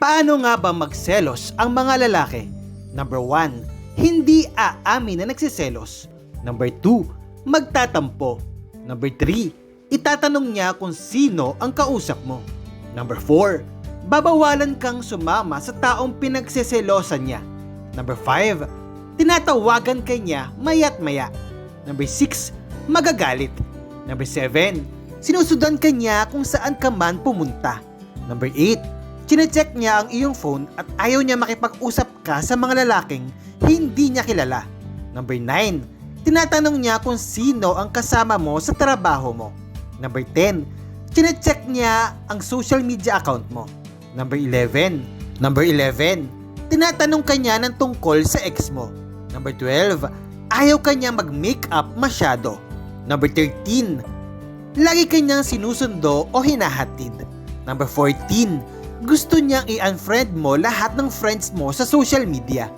Paano nga ba magselos ang mga lalaki? Number 1, hindi aamin na nagsiselos. Number 2, magtatampo. Number 3, itatanong niya kung sino ang kausap mo. Number 4, babawalan kang sumama sa taong pinagseselosan niya. Number 5, tinatawagan ka niya mayat maya. Number 6, magagalit. Number 7, sinusundan ka niya kung saan ka man pumunta. Number 8, chinecheck niya ang iyong phone at ayaw niya makipag-usap ka sa mga lalaking hindi niya kilala. Number 9, tinatanong niya kung sino ang kasama mo sa trabaho mo. Number 10, chinecheck niya ang social media account mo. Number 11, number 11, tinatanong ka niya ng tungkol sa ex mo. Number 12, ayaw ka niya mag-makeup masyado. Number 13, lagi kanyang sinusundo o hinahatid. Number 14, gusto niyang i-unfriend mo lahat ng friends mo sa social media.